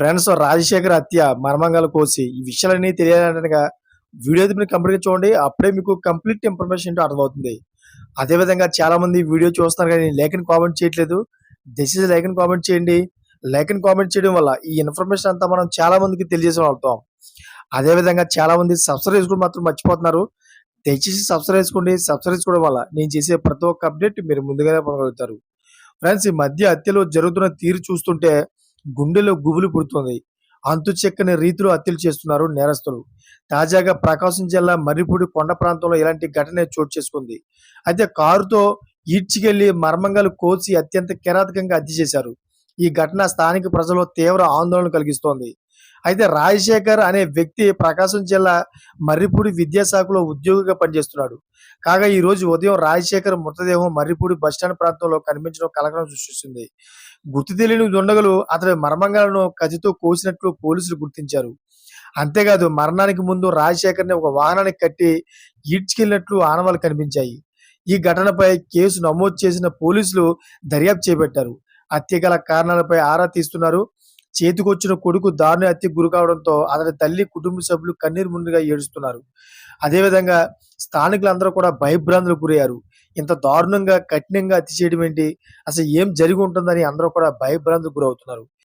Friends Rajasekhar హత్య మర్మంగాల కోసి ఈ విషయాలన్నీ తెలియాలంటగా వీడియో అయితే మీరు కంప్లీట్గా చూడండి. అప్పుడే మీకు కంప్లీట్ ఇన్ఫర్మేషన్ ఏంటో అర్థమవుతుంది. అదేవిధంగా చాలామంది వీడియో చూస్తున్నారు కానీ లేఖని కామెంట్ చేయట్లేదు. దయచేసి లేఖని కామెంట్ చేయండి. లేఖని కామెంట్ చేయడం వల్ల ఈ ఇన్ఫర్మేషన్ అంతా మనం చాలామందికి తెలియజేసే తెలియజేసి అదేవిధంగా చాలామంది సబ్స్క్రైబ్ చేసుకోవడం మాత్రం మర్చిపోతున్నారు. దయచేసి సబ్స్క్రైబ్ చేసుకోండి. సబ్స్క్రైబ్ చేసుకోవడం వల్ల నేను చేసే ప్రతి ఒక్క అప్డేట్ మీరు ముందుగానే పొందగలుగుతారు. ఫ్రెండ్స్ ఈ మధ్య హత్యలో జరుగుతున్న తీరు చూస్తుంటే గుండెలో గుబులు పుడుతుంది. అంతు చెక్కని రీతిలో హత్యలు చేస్తున్నారు నేరస్తులు. తాజాగా ప్రకాశం జిల్లా మర్రిపూడి కొండ ప్రాంతంలో ఇలాంటి ఘటన చోటు చేసుకుంది. అయితే కారుతో ఈడ్చికెళ్ళి మర్మంగాలు కోసి అత్యంత కిరాతకంగా హత్య చేశారు. ఈ ఘటన స్థానిక ప్రజల్లో తీవ్ర ఆందోళన కలిగిస్తోంది. అయితే రాజశేఖర్ అనే వ్యక్తి ప్రకాశం జిల్లా మర్రిపూడి విద్యాశాఖలో ఉద్యోగిగా పనిచేస్తున్నాడు. కాగా ఈ రోజు ఉదయం రాజశేఖర్ మృతదేహం మర్రిపూడి బస్టాండ్ ప్రాంతంలో కనిపించడం కలకలం సృష్టిస్తుంది. గుర్తు తెలియని దుండగలు అతని మర్మంగాలను కత్తితో కోసినట్లు పోలీసులు గుర్తించారు. అంతేకాదు మరణానికి ముందు రాజశేఖర్ని ఒక వాహనానికి కట్టి ఈడ్చుకెళ్ళినట్లు ఆనవాలు కనిపించాయి. ఈ ఘటనపై కేసు నమోదు చేసిన పోలీసులు దర్యాప్తు చేపట్టారు. హత్య గల కారణాలపై ఆరా తీస్తున్నారు. చేతికొచ్చిన కొడుకు దారుణ హత్యకు గురి కావడంతో అతని తల్లి కుటుంబ సభ్యులు కన్నీరు ముందుగా ఏడుస్తున్నారు. అదేవిధంగా స్థానికులందరూ కూడా భయభ్రాంతులకు గురయ్యారు. ఇంత దారుణంగా కఠినంగా హత్య చేయడం ఏంటి? అసలు ఏం జరిగి ఉంటుందని అందరూ కూడా భయభ్రాంతులకు గురవుతున్నారు.